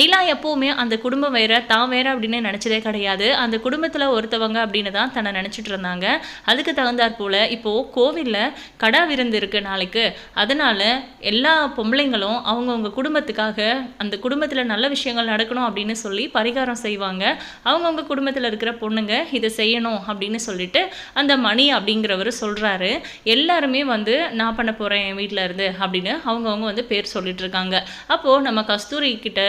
நிலா எப்போவுமே அந்த குடும்பம் வேற தான் வேற அப்படின்னு நினச்சதே கிடையாது. அந்த குடும்பத்தில் ஒருத்தவங்க அப்படின்னு தான் தன்னை நினச்சிட்டு இருந்தாங்க. அதுக்கு தகுந்தாற் போல் இப்போது கோவிலில் கடா விருந்து இருக்குது நாளைக்கு. அதனால் எல்லா பொம்பளைங்களும் அவங்கவுங்க குடும்பத்துக்காக அந்த குடும்பத்தில் நல்ல விஷயங்கள் நடக்கணும் அப்படின்னு சொல்லி பரிகாரம் செய்வாங்க. அவங்கவுங்க குடும்பத்தில் இருக்கிற பொண்ணுங்க இதை செய்யணும் அப்படின்னு சொல்லிட்டு அந்த மணி அப்படிங்கிறவர் சொல்கிறாரு எல்லாருமே வந்து நான் பண்ண போகிறேன் என் வீட்டில் இருந்து அப்படின்னு அவங்கவுங்க வந்து பேர் சொல்லிட்டு இருக்காங்க. அப்போது நம்ம கஸ்தூரி கிட்ட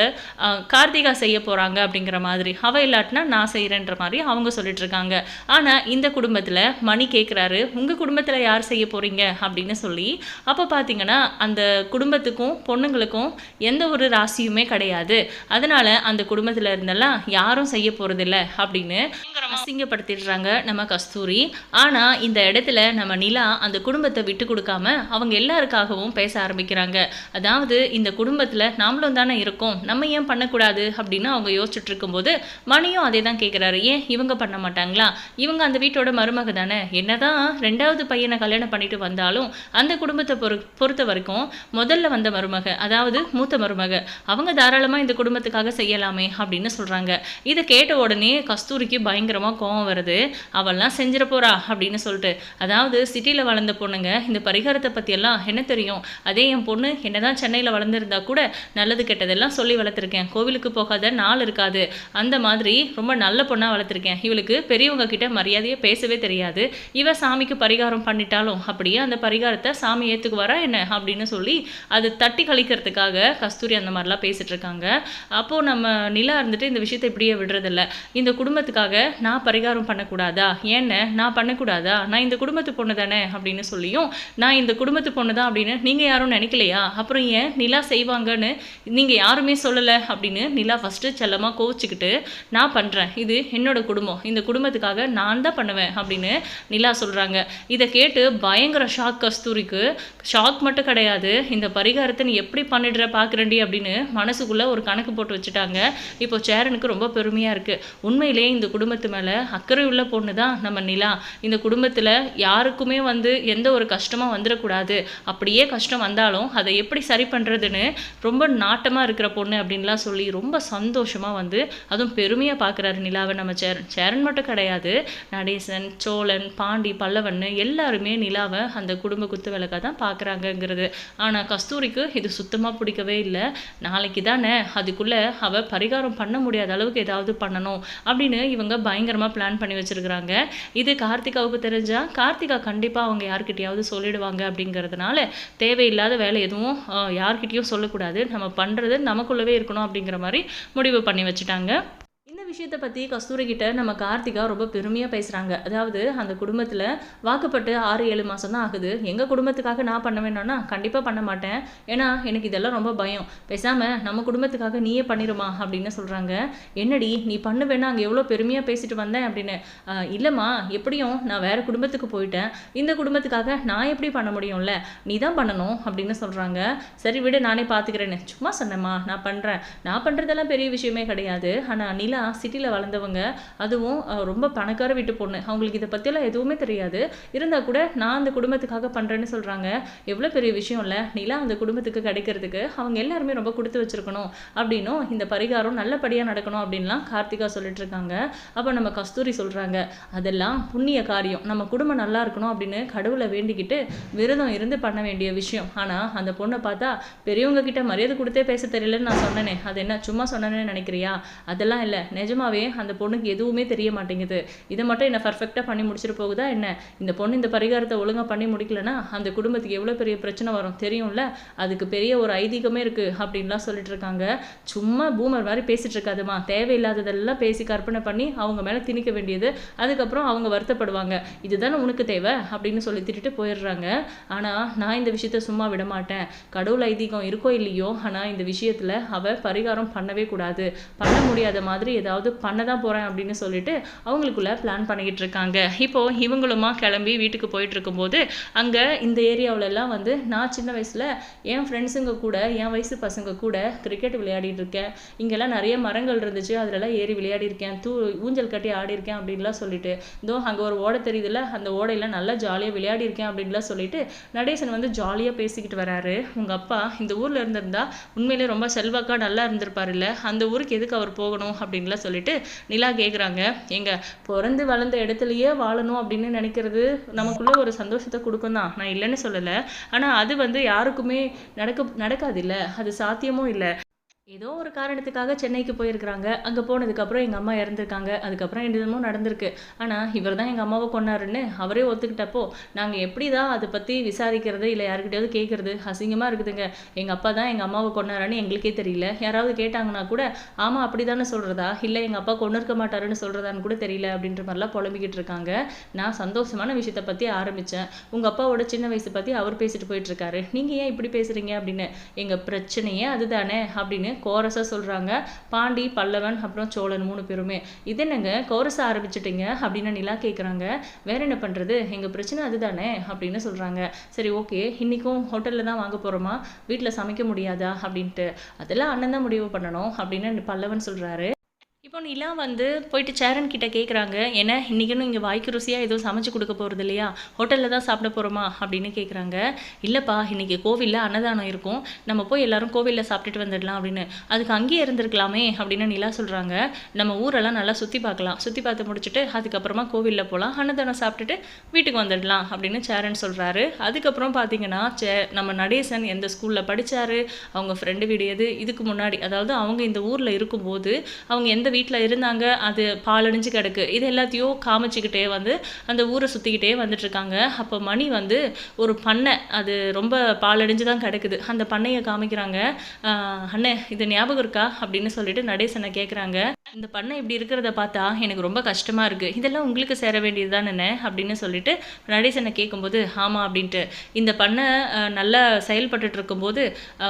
கார்த்திகா செய்ய போகிறாங்க அப்படிங்கிற மாதிரி அவ இல்லாட்டினா நான் செய்கிறேன்ற மாதிரி அவங்க சொல்லிட்டுருக்காங்க. ஆனால் இந்த குடும்பத்தில் மணி கேட்குறாரு உங்கள் குடும்பத்தில் யார் செய்ய போகிறீங்க அப்படின்னு சொல்லி அப்போ பார்த்தீங்கன்னா அந்த குடும்பத்துக்கும் பொண்ணுங்களுக்கும் எந்த ஒரு ராசியுமே கிடையாது. அதனால் அந்த குடும்பத்தில் இருந்தெல்லாம் யாரும் செய்ய போகிறதில்ல அப்படின்னு அசிங்கப்படுத்திடுறாங்க நம்ம கஸ்தூரி. ஆனால் இந்த இடத்துல நம்ம நிலா அந்த குடும்பத்தை விட்டு கொடுக்காம அவங்க எல்லாருக்காகவும் பேச ஆரம்பிக்கிறாங்க. அதாவது இந்த குடும்பத்தில் நாமளும் தானே இருக்கோம். நம்ம ஏன் பண்ணக்கூடாது அப்படின்னு அவங்க யோசிச்சுட்டு இருக்கும்போது மணியும் அதே தான் கேட்குறாரு ஏன்? இவங்க பண்ண மாட்டாங்களா? இவங்க அந்த வீட்டோட மருமக தானே? என்னதான் ரெண்டாவது பையனை கல்யாணம் பண்ணிட்டு வந்தாலும் அந்த குடும்பத்தை பொறு பொறுத்த வரைக்கும் முதல்ல வந்த மருமக அதாவது மூத்த மருமக அவங்க தாராளமாக இந்த குடும்பத்துக்காக செய்யலாமே அப்படின்னு சொல்கிறாங்க இதை கேட்ட உடனே கஸ்தூரிக்கு பயங்கரமாக கோவம் வருது. அவள்லாம் செஞ்சிட போறா அப்படின்னு சொல்லிட்டு. அதாவது சிட்டியில் வளர்ந்த பொண்ணுங்க இந்த பரிகாரத்தை பற்றியெல்லாம் என்ன தெரியும்? அதே என் பொண்ணு என்னதான் சென்னையில் வளர்ந்துருந்தா கூட நல்லது கெட்டதெல்லாம் சொல்லி வளர்த்துருக்கேன். கோவிலுக்கு போகாத நாள் இருக்காது. அந்த மாதிரி ரொம்ப நல்ல பொண்ணாக வளர்த்துருக்கேன். இவளுக்கு பெரியவங்க கிட்ட மரியாதையை பேசவே தெரியாது. இவ சாமிக்கு பரிகாரம் பண்ணிட்டாலும் அப்படியே அந்த பரிகாரத்தை சாமி ஏற்றுக்குவாரா என்ன அப்படின்னு சொல்லி அது தட்டி கழிக்கிறதுக்காக கஸ்தூரி அந்த மாதிரிலாம் பேசிட்டு இருக்காங்க. அப்போது நம்ம நிலா இருந்துட்டு இந்த விஷயத்தை இப்படியே விடுறதில்ல. இந்த குடும்பத்துக்காக நான் பரிகாரம் பண்ணக்கூடாதா? ஏன்னு நான் பண்ணக்கூடாதா? நான் இந்த குடும்பத்து பொண்ணு தானே அப்படின்னு சொல்லியும் நான் இந்த குடும்பத்து பொண்ணு தான் அப்படின்னு நீங்கள் யாரும் நினைக்கலையா? அப்புறம் ஏன் நிலா செய்வாங்கன்னு நீங்கள் யாருமே சொல்லலை அப்படின்னு நிலா ஃபஸ்ட்டு செல்லமாக கோவிச்சுக்கிட்டு நான் பண்ணுறேன் இது என்னோட குடும்பம். இந்த குடும்பத்துக்காக நான் தான் பண்ணுவேன். அப்படின்னு நிலா சொல்கிறாங்க இதை கேட்டு பயங்கர ஷாக் கஸ்தூரிக்கு. ஷாக் மட்டும் கிடையாது. இந்த பரிகாரத்தை நீ எப்படி பண்ணிடுற பார்க்குறண்டி அப்படின்னு மனசுக்குள்ளே ஒரு கணக்கு போட்டு வச்சுட்டாங்க. இப்போ சேரனுக்கு ரொம்ப பெருமையாக இருக்குது உண்மையிலேயே இந்த குடும்பத்து மேலே அக்கறை உள்ள பொண்ணு தான் நம்ம நிலா. இந்த குடும்பத்தில் யாருக்குமே வந்து எந்த ஒரு கஷ்டமாக வந்துடக்கூடாது அப்படியே கஷ்டம் வந்தாலும் அதை எப்படி சரி பண்ணுறதுன்னு ரொம்ப நாட்டமாக இருக்கிற பொண்ணு அப்படின்லாம் சொல்லி ரொம்ப சந்தோஷமாக வந்து அதுவும் பெருமையாக பார்க்குறாரு நிலாவை. நம்ம சேரன் சேரன் மட்டும் கிடையாது. நடேசன் சோழன் பாண்டி பல்லவன்னு எல்லாருமே நிலாவை அந்த குடும்ப குத்து விளக்காக தான் பார்க்குறாங்கங்கிறது ஆனால் கஸ்தூரிக்கு இது சுத்தமாக பிடிக்கவே இல்லை. நாளைக்கு தானே அதுக்குள்ளே அவள் பரிகாரம் பண்ண முடியாத அளவுக்கு ஏதாவது பண்ணணும் அப்படின்னு இவங்க பயங்கரமாக பிளான் பண்ணி வச்சிருக்கிறாங்க. இது கார்த்திகாவுக்கு தெரிஞ்சால் கார்த்திகா கண்டிப்பாக அவங்க யார்கிட்டையாவது சொல்லிடுவாங்க அப்படிங்கிறதுனால தேவையில்லாத வேலை எதுவும் ஆஹ், சொல்லக்கூடாது. நம்ம பண்ணுறது நமக்குள்ளவே இருக்கணும். அப்படிங்கிற மாதிரி முடிவு பண்ணி வச்சுட்டாங்க. இந்த விஷயத்தை பற்றி கஸ்தூரி கிட்ட நம்ம கார்த்திகா ரொம்ப பெருமையாக பேசுகிறாங்க அதாவது அந்த குடும்பத்தில் வாக்கப்பட்டு ஆறு ஏழு மாதம் தான் ஆகுது. எங்கள் குடும்பத்துக்காக நான் பண்ண வேணும்னா கண்டிப்பாக பண்ண மாட்டேன். ஏன்னா எனக்கு இதெல்லாம் ரொம்ப பயம். பேசாமல் நம்ம குடும்பத்துக்காக நீயே பண்ணிடுமா அப்படின்னு சொல்கிறாங்க என்னடி நீ பண்ண அங்கே எவ்வளோ பெருமையாக பேசிட்டு வந்தேன் அப்படின்னு. இல்லைம்மா எப்படியும் நான் வேறு குடும்பத்துக்கு போயிட்டேன். இந்த குடும்பத்துக்காக நான் எப்படி பண்ண முடியும்ல? நீ தான் பண்ணணும் அப்படின்னு சொல்கிறாங்க சரி விட நானே பார்த்துக்கிறேன்னு சும்மா சொன்னேம்மா நான் பண்ணுறேன் நான் பண்ணுறதெல்லாம் பெரிய விஷயமே கிடையாது. ஆனால் நிலா சிட்டியில் வளர்ந்தவங்க அதுவும் ரொம்ப பணக்கார வீட்டு பொண்ணு. அவங்களுக்கு இதை பற்றியெல்லாம் எதுவுமே தெரியாது. இருந்தால் கூட நான் அந்த குடும்பத்துக்காக பண்ணுறேன்னு சொல்கிறாங்க எவ்வளோ பெரிய விஷயம் இல்லை. நிலா அந்த குடும்பத்துக்கு கிடைக்கிறதுக்கு அவங்க எல்லாருமே ரொம்ப கொடுத்து வச்சிருக்கணும். அப்படின்னும் இந்த பரிகாரம் நல்லபடியாக நடக்கணும் அப்படின்லாம் கார்த்திகா சொல்லிட்டு இருக்காங்க. அப்போ நம்ம கஸ்தூரி சொல்கிறாங்க அதெல்லாம் புண்ணிய காரியம். நம்ம குடும்பம் நல்லா இருக்கணும் அப்படின்னு கடவுளை வேண்டிக்கிட்டு விரதம் இருந்து பண்ண வேண்டிய விஷயம். ஆனால் அந்த பொண்ணை பார்த்தா பெரியவங்க கிட்ட மரியாதை கொடுத்தே பேச தெரியலன்னு நான் சொன்னேனே. அது என்ன சும்மா சொன்னேன்னு நினைக்கிறியா? அதெல்லாம் இல்லை. நிஜமாவே அந்த பொண்ணுக்கு எதுவுமே தெரிய மாட்டேங்குது. இதை மட்டும் என்ன பர்ஃபெக்டாக பண்ணி முடிச்சிட்டு போகுதா என்ன? இந்த பொண்ணு இந்த பரிகாரத்தை ஒழுங்காக பண்ணி முடிக்கலன்னா அந்த குடும்பத்துக்கு எவ்வளோ பெரிய பிரச்சனை வரும் தெரியும்ல? அதுக்கு பெரிய ஒரு ஐதீகமே இருக்குது அப்படின்லாம் சொல்லிட்டு இருக்காங்க. சும்மா பூமர் மாதிரி பேசிட்டு இருக்காதுமா. தேவையில்லாததெல்லாம் பேசி கற்பனை பண்ணி அவங்க மேலே திணிக்க வேண்டியது. அதுக்கப்புறம் அவங்க வருத்தப்படுவாங்க. இதுதானே உனக்கு தேவை அப்படின்னு சொல்லி திட்டுட்டு போயிடுறாங்க. ஆனால் நான் இந்த விஷயத்த சும்மா விட மாட்டேன். கடவுள் ஐதீகம் இருக்கோ இல்லையோ ஆனால் இந்த விஷயத்தில் அவ பரிகாரம் பண்ணவே கூடாது. பண்ண முடியாத மாதிரி ஏதாவது பண்ண தான் போகிறேன் அப்படின்னு சொல்லிட்டு அவங்களுக்குள்ள பிளான் பண்ணிக்கிட்டு இருக்காங்க. இப்போது இவங்களுமா கிளம்பி வீட்டுக்கு போயிட்டு இருக்கும்போது அங்கே இந்த ஏரியாவிலலாம் வந்து நான் சின்ன வயசில் என் ஃப்ரெண்ட்ஸுங்க கூட என் வயசு பசங்க கூட கிரிக்கெட் விளையாடிட்டு இருக்கேன். இங்கெல்லாம் நிறைய மரங்கள் இருந்துச்சு அதிலலாம் ஏறி விளையாடி இருக்கேன். தூ ஊஞ்சல் கட்டி ஆடி இருக்கேன் அப்படின்லாம் சொல்லிட்டு இதோ அங்கே ஒரு ஓடை தெரியுதுல்ல அந்த ஓடையில நல்லா ஜாலியாக விளையாடி இருக்கேன் அப்படின்லாம் சொல்லிட்டு நடேசன் வந்து ஜாலியாக பேசிக்கிட்டு வராரு. உங்கள் அப்பா இந்த ஊரில் இருந்திருந்தா உண்மையிலே ரொம்ப செல்வாக்கா நல்லா இருந்திருப்பாருல்ல அந்த ஊருக்கு எதுக்கு அவர் போகணும் அப்படின்லாம் சொல்லிட்டு நிலா கேட்குறாங்க எங்க பிறந்து வளர்ந்த இடத்துலயே வாழணும் அப்படின்னு நினைக்கிறது நமக்குள்ள ஒரு சந்தோஷத்தை கொடுக்கும் தான் நான் இல்லைன்னு சொல்லலை. ஆனால் அது வந்து யாருக்குமே நடக்க நடக்காது இல்லை. அது சாத்தியமும் இல்லை. ஏதோ ஒரு காரணத்துக்காக சென்னைக்கு போயிருக்கிறாங்க. அங்கே போனதுக்கப்புறம் எங்கள் அம்மா இறந்துருக்காங்க. அதுக்கப்புறம் என்னமோ நடந்திருக்கு. ஆனால் இவர் தான் எங்கள் அம்மாவை கொண்டாருன்னு அவரே ஒத்துக்கிட்டப்போ நாங்கள் எப்படி தான் அதை பற்றி விசாரிக்கிறது இல்லை யாருக்கிட்டையாவது கேட்குறது அசிங்கமாக இருக்குதுங்க. எங்கள் அப்பா தான் எங்கள் அம்மாவை கொண்டாரான்னு எங்களுக்கே தெரியல. யாராவது கேட்டாங்கன்னா கூட ஆமாம் அப்படி தானே சொல்கிறதா இல்லை எங்கள் அப்பா கொண்டு இருக்க மாட்டாருன்னு சொல்கிறதான்னு கூட தெரியல அப்படின்ற மாதிரிலாம் புலம்பிக்கிட்டு இருக்காங்க. நான் சந்தோஷமான விஷயத்தை பற்றி ஆரம்பித்தேன் உங்கள் அப்பாவோட சின்ன வயசு பற்றி அவர் பேசிட்டு போயிட்டுருக்காரு நீங்கள் ஏன் இப்படி பேசுகிறீங்க அப்படின்னு எங்கள் பிரச்சனையே அதுதானே அப்படின்னு கோரஸாக சொல்கிறாங்க பாண்டி பல்லவன் அப்புறம் சோழன் மூணு பேருமே. இது என்னங்க? கோரஸை ஆரம்பிச்சிட்டிங்க அப்படின்னு நிலா கேட்குறாங்க வேற என்ன பண்ணுறது எங்கள் பிரச்சனை அதுதானே? அப்படின்னு சொல்கிறாங்க சரி ஓகே. இன்றைக்கும் ஹோட்டலில் தான் வாங்க போகிறோமா வீட்டில் சமைக்க முடியாதா? அப்படின்ட்டு. அதெல்லாம் அண்ணன் தான் முடிவு பண்ணணும் அப்படின்னு பல்லவன் சொல்கிறாரு இப்போ நிலா வந்து போயிட்டு சேரன் கிட்ட கேட்குறாங்க ஏன்னா இன்றைக்கணும் இங்கே வாய்க்கு ருசியாக எதுவும் சமைச்சு கொடுக்க போகிறது இல்லையா? ஹோட்டலில் தான் சாப்பிட போகிறோமா அப்படின்னு கேட்குறாங்க இல்லைப்பா இன்றைக்கி கோவிலில் அன்னதானம் இருக்கும். நம்ம போய் எல்லாரும் கோவிலில் சாப்பிட்டுட்டு வந்துடலாம் அப்படின்னு. அதுக்கு அங்கேயே இருந்திருக்கலாமே அப்படின்னு நிலா சொல்கிறாங்க நம்ம ஊரெல்லாம் நல்லா சுற்றி பார்க்கலாம். சுற்றி பார்த்து முடிச்சுட்டு அதுக்கப்புறமா கோவிலில் போகலாம் அன்னதானம் சாப்பிட்டுட்டு வீட்டுக்கு வந்துடலாம் அப்படின்னு சேரன் சொல்கிறாரு அதுக்கப்புறம் பார்த்தீங்கன்னா சே நம்ம நடேசன் எந்த ஸ்கூலில் படித்தார் அவங்க ஃப்ரெண்டு வீடு எது? இதுக்கு முன்னாடி அதாவது அவங்க இந்த ஊரில் இருக்கும்போது அவங்க எந்த வீட்டில் இருந்தாங்க அது பாலடைஞ்சு கிடக்கு. இது எல்லாத்தையும் காமிச்சிக்கிட்டே வந்து அந்த ஊரை சுற்றிக்கிட்டே வந்துட்டுருக்காங்க அப்போ மணி வந்து ஒரு பண்ணை அது ரொம்ப பாலடைஞ்சு தான் கிடக்குது. அந்த பண்ணையை காமிக்கிறாங்க அண்ணே இது ஞாபகம் இருக்கா? அப்படின்னு சொல்லிட்டு நடேசனை கேட்குறாங்க இந்த பண்ணை இப்படி இருக்கிறத பார்த்தா எனக்கு ரொம்ப கஷ்டமாக இருக்குது இதெல்லாம் உங்களுக்கு சேர வேண்டியது தானே அப்படின்னு சொல்லிட்டு நடேசனை கேட்கும்போது ஆமாம் அப்படின்ட்டு. இந்த பண்ணை நல்லா செயல்பட்டு இருக்கும்போது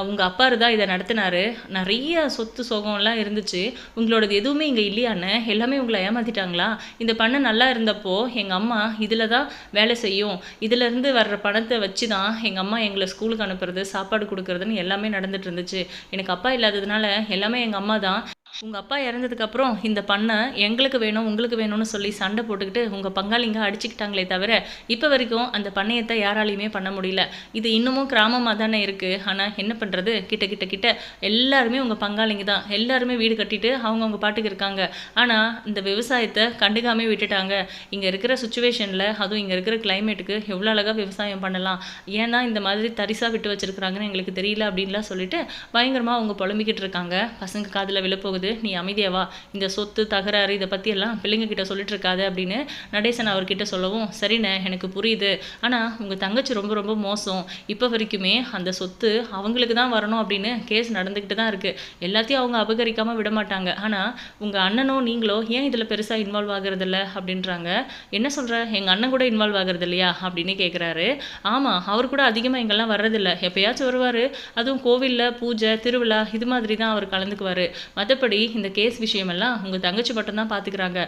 உங்கள் அப்பாரு தான் இதை நடத்தினாரு. நிறைய சொத்து சோகம்லாம் இருந்துச்சு. உங்களோடது எதுவுமே இங்கே இல்லையான்னு எல்லாமே உங்களை ஏமாத்திட்டாங்களா? இந்த பண்ணை நல்லா இருந்தப்போ எங்கள் அம்மா இதில் தான் வேலை செய்யும். இதிலேருந்து வர்ற பணத்தை வச்சு தான் எங்கள் அம்மா எங்களை ஸ்கூலுக்கு அனுப்புறது சாப்பாடு கொடுக்குறதுன்னு எல்லாமே நடந்துட்டு இருந்துச்சு. எனக்கு அப்பா இல்லாததுனால எல்லாமே எங்கள் அம்மா தான் உங்கள் அப்பா இறந்ததுக்கப்புறம் இந்த பண்ணை எங்களுக்கு வேணும் உங்களுக்கு வேணும்னு சொல்லி சண்டை போட்டுக்கிட்டு உங்கள் பங்காளிங்க அடிச்சுக்கிட்டாங்களே தவிர இப்போ வரைக்கும் அந்த பண்ணையத்தை யாராலையுமே பண்ண முடியல. இது இன்னமும் கிராமமாக தானே இருக்குது ஆனால் என்ன பண்ணுறது கிட்ட கிட்ட கிட்ட எல்லாருமே உங்கள் பங்காளிங்க தான். எல்லாருமே வீடு கட்டிட்டு அவங்கவுங்க பாட்டுக்கு இருக்காங்க. ஆனால் இந்த விவசாயத்தை கண்டுக்காமே விட்டுட்டாங்க. இங்கே இருக்கிற சுச்சுவேஷனில் அதுவும் இங்கே இருக்கிற கிளைமேட்டுக்கு எவ்வளோ அழகாக விவசாயம் பண்ணலாம். ஏன்னா இந்த மாதிரி தரிசாக விட்டு வச்சுருக்குறாங்கன்னு எங்களுக்கு தெரியல அப்படின்லாம் சொல்லிட்டு பயங்கரமாக அவங்க புலம்பிக்கிட்டு இருக்காங்க. பசங்க காதில் விழப்போகுது. நீ அமைதியாவா இந்த சொத்து தகராறு இதை பற்றி எல்லாம் பிள்ளைங்க கிட்ட சொல்லிட்டு இருக்காது அப்படின்னு நடேசன் அவர்கிட்ட சொல்லவும் சரிண்ணே எனக்கு புரியுது. ஆனால் உங்கள் தங்கச்சி ரொம்ப ரொம்ப மோசம். இப்போ வரைக்குமே அந்த சொத்து அவங்களுக்கு தான் வரணும் அப்படின்னு கேஸ் நடந்துக்கிட்டு தான் இருக்குது எல்லாத்தையும் அவங்க அபகரிக்காமல் விட மாட்டாங்க. ஆனால் உங்கள் அண்ணனோ நீங்களோ ஏன் இதில் பெருசாக இன்வால்வ் ஆகுறதில்ல? அப்படின்றாங்க. என்ன சொல்கிற எங்கள் அண்ணன் கூட இன்வால்வ் ஆகுறது இல்லையா அப்படின்னு கேட்குறாரு ஆமாம் அவர் கூட அதிகமாக எங்கெல்லாம் வர்றதில்ல. எப்பயாச்சும் வருவார். அதுவும் கோவிலில் பூஜை திருவிழா இது மாதிரி தான் அவர் கலந்துக்குவார். மற்றபடி இந்த கேஸ் விஷயமெல்லாம் உங்கள் தங்கச்சி மட்டும்தான் பார்த்துக்கிறாங்க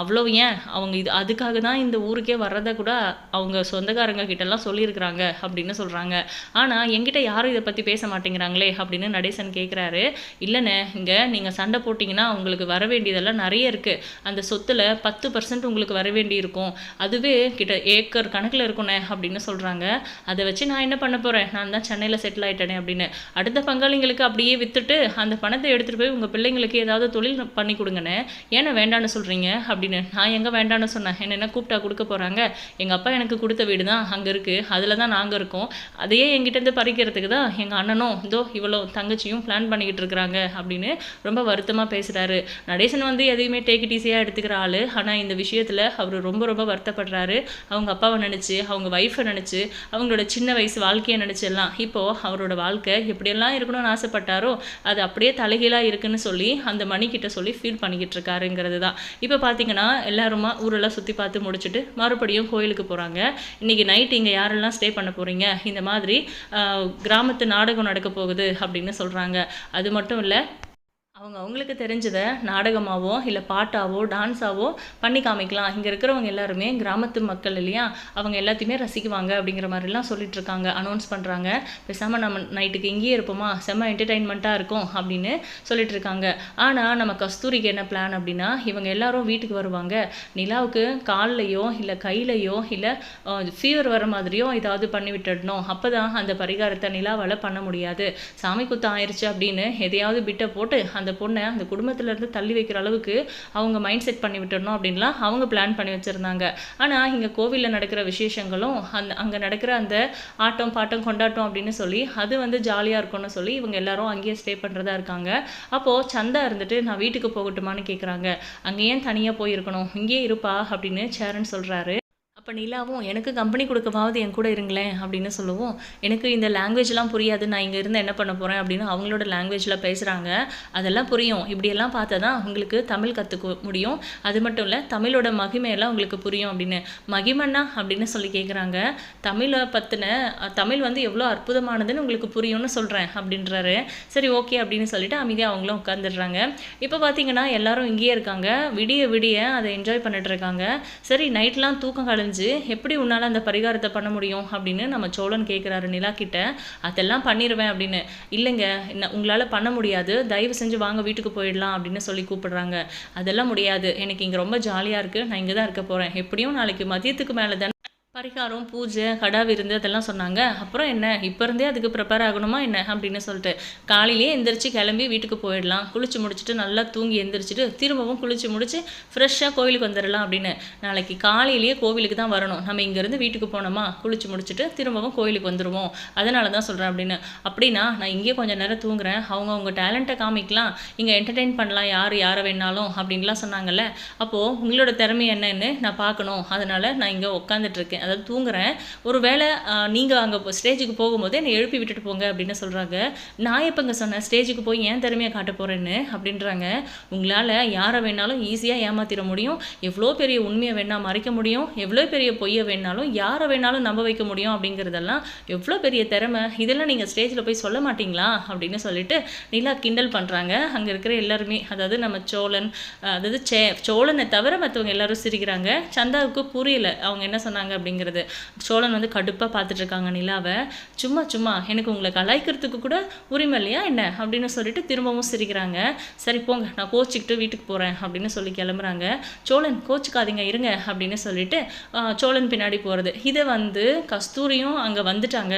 அவ்வளோ ஏன்? அவங்க இது அதுக்காக தான் இந்த ஊருக்கே வர்றதை கூட அவங்க சொந்தக்காரங்க கிட்டலாம் சொல்லியிருக்கிறாங்க அப்படின்னு சொல்கிறாங்க ஆனால் எங்கிட்ட யாரும் இதை பற்றி பேச மாட்டேங்கிறாங்களே அப்படின்னு நடேசன் கேட்குறாரு இல்லைண்ணே இங்கே நீங்கள் சண்டை போட்டிங்கன்னா உங்களுக்கு வர வேண்டியதெல்லாம் நிறைய இருக்குது அந்த சொத்தில் பத்து பர்சன்ட் உங்களுக்கு வர வேண்டி இருக்கும். அதுவே கிட்ட ஏக்கர் கணக்கில் இருக்குண்ணே அப்படின்னு சொல்கிறாங்க அதை வச்சு நான் என்ன பண்ண போகிறேன் நான் தான் சென்னையில் செட்டில் ஆகிட்டேனே அப்படின்னு. அடுத்த பங்காளிங்களுக்கு அப்படியே விற்றுட்டு அந்த பணத்தை எடுத்துகிட்டு போய் உங்கள் பிள்ளைங்களுக்கு ஏதாவது தொழில் பண்ணி கொடுங்கண்ணே. ஏன்னா வேண்டான்னு சொல்கிறீங்க அப்படின்னு. நான் எங்கே வேண்டான்னு சொன்னேன். என்ன என்ன கூப்பிட்டா கொடுக்க போகிறாங்க எங்கள் அப்பா எனக்கு கொடுத்த வீடு தான் அங்கே இருக்குது அதில் தான் நாங்கள் இருக்கோம். அதையே எங்கிட்டேருந்து பறிக்கிறதுக்கு தான் எங்கள் அண்ணனும் இதோ இவ்வளோ தங்கச்சியும் பிளான் பண்ணிக்கிட்டு இருக்கிறாங்க. அப்படின்னு ரொம்ப வருத்தமாக பேசுகிறாரு நடேசன் வந்து எதையுமே டேக் இட் ஈஸியாக எடுத்துக்கிற ஆள். ஆனால் இந்த விஷயத்தில் அவர் ரொம்ப ரொம்ப வருத்தப்படுறாரு. அவங்க அப்பாவை நினச்சி அவங்க ஒய்ஃபை நினச்சி அவங்களோட சின்ன வயசு வாழ்க்கையை நினச்சிடலாம் இப்போது அவரோட வாழ்க்கை எப்படியெல்லாம் இருக்கணும்னு ஆசைப்பட்டாரோ அது அப்படியே தலைகீழாக இருக்குன்னு சொல்லி அந்த மணிக்கிட்ட சொல்லி ஃபீல் பண்ணிக்கிட்டு இருக்காருங்கிறது தான் இப்போ பார்த்தீங்கன்னா எல்லாருமா ஊரெல்லாம் சுற்றி பார்த்து முடிச்சுட்டு மறுபடியும் கோயிலுக்கு போகிறாங்க இன்றைக்கி நைட் இங்கே யாரெல்லாம் ஸ்டே பண்ண போகிறீங்க இந்த மாதிரி கிராமத்து நாடகம் நடக்க போகுது அப்படின்னு சொல்கிறாங்க அது மட்டும் இல்லை அவங்க அவங்களுக்கு தெரிஞ்சதை நாடகமாகவோ இல்லை பாட்டாவோ டான்ஸாவோ பண்ணி காமிக்கலாம். இங்கே இருக்கிறவங்க எல்லாருமே கிராமத்து மக்கள் இல்லையா? அவங்க எல்லாத்தையுமே ரசிக்குவாங்க அப்படிங்கிற மாதிரிலாம் சொல்லிட்டு இருக்காங்க அனௌன்ஸ் பண்ணுறாங்க பேசாமல் நம்ம நைட்டுக்கு இங்கேயே இருப்போமா? செம்ம என்டர்டைன்மெண்ட்டாக இருக்கும் அப்படின்னு சொல்லிட்டு இருக்காங்க ஆனால் நம்ம கஸ்தூரிக்கு என்ன பிளான் அப்படின்னா இவங்க எல்லாரும் வீட்டுக்கு வருவாங்க. நிலாவுக்கு கால்லையோ இல்லை கையிலையோ இல்லை ஃபீவர் வர மாதிரியோ ஏதாவது பண்ணி விட்டுடணும். அப்போ தான் அந்த பரிகாரத்தை நிலாவால் பண்ண முடியாது. சாமி குத்தம் ஆயிடுச்சு அப்படின்னு எதையாவது பிட்டை போட்டு அந்த பொண்ணை அந்த குடும்பத்திலேருந்து தள்ளி வைக்கிற அளவுக்கு அவங்க மைண்ட் செட் பண்ணி விட்டுடணும் அப்படின்லாம் அவங்க பிளான் பண்ணி வச்சுருந்தாங்க. ஆனால் இங்கே கோவிலில் நடக்கிற விசேஷங்களும் அந்த அங்கே நடக்கிற அந்த ஆட்டம் பாட்டம் கொண்டாட்டம் அப்படின்னு சொல்லி அது வந்து ஜாலியாக இருக்கும்னு சொல்லி இவங்க எல்லாரும் அங்கேயே ஸ்டே பண்ணுறதா இருக்காங்க. அப்போது சந்தா இருந்துட்டு நான் வீட்டுக்கு போகட்டுமான்னு கேட்குறாங்க அங்கே ஏன் தனியாக போயிருக்கணும். இங்கேயே இருப்பா அப்படின்னு சேரன் சொல்கிறாரு அப்போ நிலாவும் எனக்கு கம்பெனி கொடுக்கவாவது என் கூட இருங்களேன் அப்படின்னு சொல்லுவோம். எனக்கு இந்த லாங்குவேஜ்லாம் புரியாது. நான் இங்கே இருந்து என்ன பண்ண போகிறேன் அப்படின்னு அவங்களோட லாங்குவேஜில் பேசுகிறாங்க அதெல்லாம் புரியும். இப்படியெல்லாம் பார்த்தா தான் உங்களுக்கு தமிழ் கற்றுக்க முடியும். அது மட்டும் இல்லை தமிழோட மகிமையெல்லாம் உங்களுக்கு புரியும் அப்படின்னு. மகிமன்னா அப்படின்னு சொல்லி கேட்குறாங்க தமிழை பற்றின தமிழ் வந்து எவ்வளோ அற்புதமானதுன்னு உங்களுக்கு புரியும்னு சொல்கிறேன் அப்படின்றாரு. சரி ஓகே அப்படின்னு சொல்லிட்டு அமைதியாக அவங்களும் உட்காந்துடுறாங்க இப்போ பார்த்தீங்கன்னா எல்லாரும் இங்கேயே இருக்காங்க. விடிய விடிய அதை என்ஜாய் பண்ணிட்டு இருக்காங்க. சரி நைட்லாம் தூக்கம் கலைஞ்சு எப்படி உன்னால் அந்த பரிகாரத்தை பண்ண முடியும் அப்படின்னு நம்ம சோழன் கேட்குறாரு நிலா கிட்ட. அதெல்லாம் பண்ணிடுவேன் அப்படின்னு. இல்லைங்க என்ன உங்களால் பண்ண முடியாது. தயவு செஞ்சு வாங்க வீட்டுக்கு போயிடலாம் அப்படின்னு சொல்லி கூப்பிடுறாங்க. அதெல்லாம் முடியாது. எனக்கு இங்கே ரொம்ப ஜாலியாக இருக்குது நான் இங்கே தான் இருக்க போகிறேன் எப்படியும் நாளைக்கு மதியத்துக்கு மேலே தானே பரிகாரம் பூஜை கடா விருந்து அதெல்லாம் சொன்னாங்க. அப்புறம் என்ன? இப்போ இருந்தே அதுக்கு ப்ரிப்பேர் ஆகணுமா என்ன? அப்படின்னு சொல்லிட்டு காலையிலேயே எந்திரிச்சு கிளம்பி வீட்டுக்கு போயிடலாம். குளிச்சு முடிச்சுட்டு நல்லா தூங்கி எந்திரிச்சிட்டு திரும்பவும் குளிச்சு முடிச்சு ஃப்ரெஷ்ஷாக கோவிலுக்கு வந்துடலாம் அப்படின்னு. நாளைக்கு காலையிலேயே கோவிலுக்கு தான் வரணும். நம்ம இங்கேருந்து வீட்டுக்கு போனோமா? குளிச்சு முடிச்சுட்டு திரும்பவும் கோவிலுக்கு வந்துடுவோம் அதனால தான் சொல்கிறேன் அப்படின்னு. அப்படின்னா நான் இங்கேயே கொஞ்சம் நேரம் தூங்குறேன். அவங்க அவங்க டேலண்ட்டை காமிக்கலாம். இங்கே என்டர்டெயின் பண்ணலாம். யார் யாரை வேணாலும் அப்படின்லாம் சொன்னாங்கல்ல. அப்போது உங்களோட திறமை என்னன்னு நான் பார்க்கணும். அதனால் நான் இங்கே உட்காந்துட்டு இருக்கேன். அதாவது தூங்குறேன். ஒரு வேளை நீங்கள் அங்கே ஸ்டேஜுக்கு போகும்போது என்னை எழுப்பி விட்டுட்டு போங்க அப்படின்னு சொல்கிறாங்க நான் எப்போங்க சொன்னேன் ஸ்டேஜுக்கு போய் ஏன் திறமையை காட்ட போகிறேன்னு அப்படின்றாங்க. உங்களால் யாரை வேணாலும் ஈஸியாக ஏமாத்திட முடியும். எவ்வளோ பெரிய உண்மையை வேணால் மறைக்க முடியும். எவ்வளோ பெரிய பொய்யை வேணாலும் யாரை வேணாலும் நம்ப வைக்க முடியும் அப்படிங்கிறதெல்லாம் எவ்வளோ பெரிய திறமை. இதெல்லாம் நீங்கள் ஸ்டேஜில் போய் சொல்ல மாட்டீங்களா? அப்படின்னு சொல்லிட்டு நிலா கிண்டல் பண்ணுறாங்க அங்கே இருக்கிற எல்லாருமே அதாவது நம்ம சோழன் அதாவது சே சோழனை தவிர மற்றவங்க எல்லாரும் சிரிக்கிறாங்க. சந்தாவுக்கு புரியல. அவங்க என்ன சொன்னாங்க அப்படிங்கிறது. சோழன் வந்து கடுப்பாக பார்த்துட்டு இருக்காங்க நிலாவை. சும்மா சும்மா எனக்கு உங்களை கலாய்க்கிறதுக்கு கூட உரிமை இல்லையா என்ன? அப்படின்னு சொல்லிட்டு திரும்பவும் சிரிக்கிறாங்க. சரி போங்க நான் கோச்சிக்கிட்டு வீட்டுக்கு போகிறேன் அப்படின்னு சொல்லி கிளம்புறாங்க. சோழன் கோச்சிக்காதீங்க இருங்க அப்படின்னு சொல்லிட்டு சோழன் பின்னாடி போகிறது இதை வந்து கஸ்தூரியும் அங்கே வந்துட்டாங்க.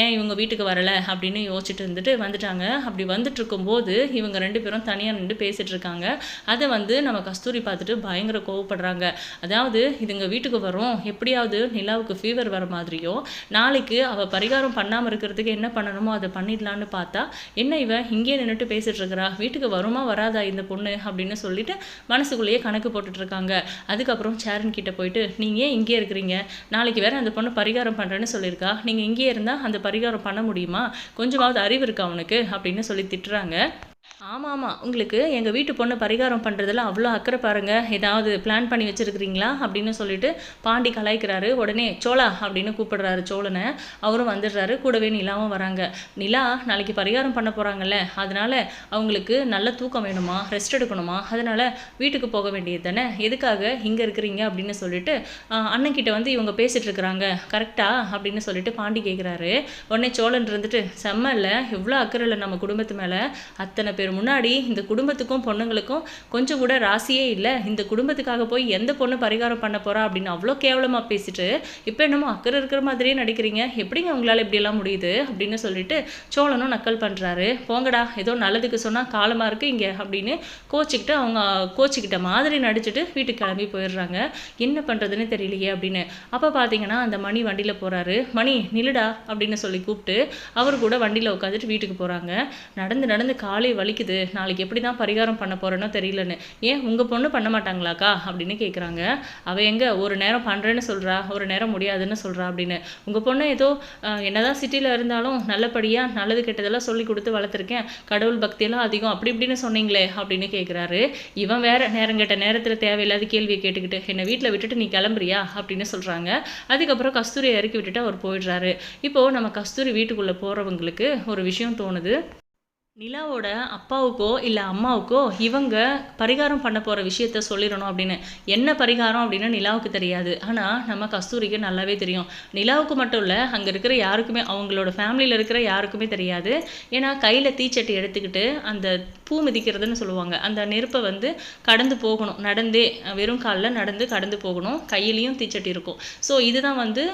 ஏன் இவங்க வீட்டுக்கு வரலை அப்படின்னு யோசிச்சுட்டு இருந்துட்டு வந்துட்டாங்க. அப்படி வந்துட்டு இருக்கும்போது இவங்க ரெண்டு பேரும் தனியாக நின்று பேசிட்டு இருக்காங்க அதை வந்து நம்ம கஸ்தூரி பார்த்துட்டு பயங்கர கோவப்படுறாங்க. அதாவது இதுங்க வீட்டுக்கு வரும் எப்படியாவது நிலாவுக்கு ஃபீவர் வர மாதிரியும் நாளைக்கு அவள் பரிகாரம் பண்ணாமல் இருக்கிறதுக்கு என்ன பண்ணணுமோ அதை பண்ணிடலான்னு பார்த்தா என்ன இவன் இங்கேயே நின்றுட்டு பேசிட்டு இருக்கிறா? வீட்டுக்கு வருமா வராதா இந்த பொண்ணு? அப்படின்னு சொல்லிட்டு மனசுக்குள்ளேயே கணக்கு போட்டுட்டு இருக்காங்க. அதுக்கப்புறம் சேரன் கிட்ட போயிட்டு நீங்கள் ஏன் இங்கேயே இருக்கிறீங்க? நாளைக்கு வேற அந்த பொண்ணு பரிகாரம் பண்ணுறேன்னு சொல்லியிருக்கா. நீங்கள் இங்கேயே இருந்தால் அந்த பரிகாரம் பண்ண முடியுமா? கொஞ்சமாவது அறிவு இருக்கா அவனுக்கு அப்படின்னு சொல்லி திட்டுறாங்க. ஆமாம் ஆமாம் உங்களுக்கு எங்கள் வீட்டு பொண்ணு பரிகாரம் பண்ணுறதுல அவ்வளோ அக்கறை பாருங்கள் ஏதாவது பிளான் பண்ணி வச்சுருக்கிறீங்களா? அப்படின்னு சொல்லிட்டு பாண்டி கலாய்க்கிறாரு. உடனே சோளா அப்படின்னு கூப்பிடுறாரு சோழனை. அவரும் வந்துடுறாரு. கூடவே நிலாவும் வராங்க. நிலா நாளைக்கு பரிகாரம் பண்ண போகிறாங்கல்ல அதனால் அவங்களுக்கு நல்ல தூக்கம் வேணுமா? ரெஸ்ட் எடுக்கணுமா? அதனால் வீட்டுக்கு போக வேண்டியது தானே? எதுக்காக இங்கே இருக்கிறீங்க? அப்படின்னு சொல்லிட்டு அண்ணன்கிட்ட வந்து இவங்க பேசிட்டு இருக்கிறாங்க. கரெக்டா அப்படின்னு சொல்லிட்டு பாண்டி கேட்குறாரு உடனே சோழன் இருந்துட்டு செம்ம இல்லை. எவ்வளோ அக்கறை இல்லை நம்ம குடும்பத்து மேலே அத்தனை பேரும்? முன்னாடி இந்த குடும்பத்துக்கும் பொண்ணுங்களுக்கும் கொஞ்சம் கூட ராசியே இல்லை. இந்த குடும்பத்துக்காக போய் எந்த பொண்ணு பரிகாரம் பண்ண போறா அப்படின்னு அவ்வளோ கேவலமாக பேசிட்டு இப்போ என்னமோ அக்கறை இருக்கிற மாதிரியே நடிக்கிறீங்க. எப்படிங்க உங்களால் இப்படியெல்லாம் முடியுது? அப்படின்னு சொல்லிட்டு சோழனும் நக்கல் பண்ணுறாரு போங்கடா ஏதோ நல்லதுக்கு சொன்னால் காலமாக இருக்கு இங்கே அப்படின்னு கோச்சிக்கிட்டு அவங்க கோச்சிக்கிட்ட மாதிரி நடிச்சுட்டு வீட்டுக்கு கிளம்பி போயிடுறாங்க. என்ன பண்ணுறதுன்னு தெரியலையே அப்படின்னு. அப்போ பார்த்தீங்கன்னா அந்த மணி வண்டியில் போகிறாரு மணி நில்லுடா அப்படின்னு சொல்லி கூப்பிட்டு அவர் கூட வண்டியில் உட்காந்துட்டு வீட்டுக்கு போகிறாங்க நடந்து நடந்து காலை வலிக்குது நாளைக்கு எப்படி தான் பரிகாரம் பண்ண போகிறேனோ தெரியலன்னு. ஏன் உங்கள் பொண்ணு பண்ண மாட்டாங்களாக்கா? அப்படின்னு கேட்குறாங்க அவள் எங்கே? ஒரு நேரம் பண்ணுறேன்னு சொல்கிறா ஒரு நேரம் முடியாதுன்னு சொல்கிறா அப்படின்னு. உங்கள் பொண்ணு ஏதோ என்னதான் சிட்டியில் இருந்தாலும் நல்லபடியாக நல்லது கெட்டதெல்லாம் சொல்லி கொடுத்து வளர்த்துருக்கேன். கடவுள் பக்தியெல்லாம் அதிகம். அப்படி இப்படின்னு சொன்னீங்களே அப்படின்னு கேட்குறாரு இவன் வேற நேரம் கேட்ட நேரத்தில் தேவையில்லாத கேள்வியை கேட்டுக்கிட்டு என்னை வீட்டில் விட்டுட்டு நீ கிளம்புறியா? அப்படின்னு சொல்கிறாங்க அதுக்கப்புறம் கஸ்தூரியை இறக்கி விட்டுட்டு அவர் போயிடுறாரு. இப்போது நம்ம கஸ்தூரி வீட்டுக்குள்ளே போகிறவங்களுக்கு ஒரு விஷயம் தோணுது. நிலாவோட அப்பாவுக்கோ இல்லை அம்மாவுக்கோ இவங்க பரிகாரம் பண்ண போகிற விஷயத்த சொல்லிடணும் அப்படின்னு. என்ன பரிகாரம் அப்படின்னு நிலாவுக்கு தெரியாது. ஆனால் நம்ம கஸ்தூரிக்கு நல்லாவே தெரியும். நிலாவுக்கு மட்டும் இல்லை அங்கே இருக்கிற யாருக்குமே அவங்களோட ஃபேமிலியில் இருக்கிற யாருக்குமே தெரியாது. ஏன்னா கையில் தீச்சட்டி எடுத்துக்கிட்டு அந்த பூ மிதிக்கிறதுன்னு சொல்லுவாங்க. அந்த நெருப்பை வந்து கடந்து போகணும். நடந்தே வெறும் காலில் நடந்து கடந்து போகணும். கையிலையும் தீச்சட்டி இருக்கும். ஸோ இதுதான் வந்து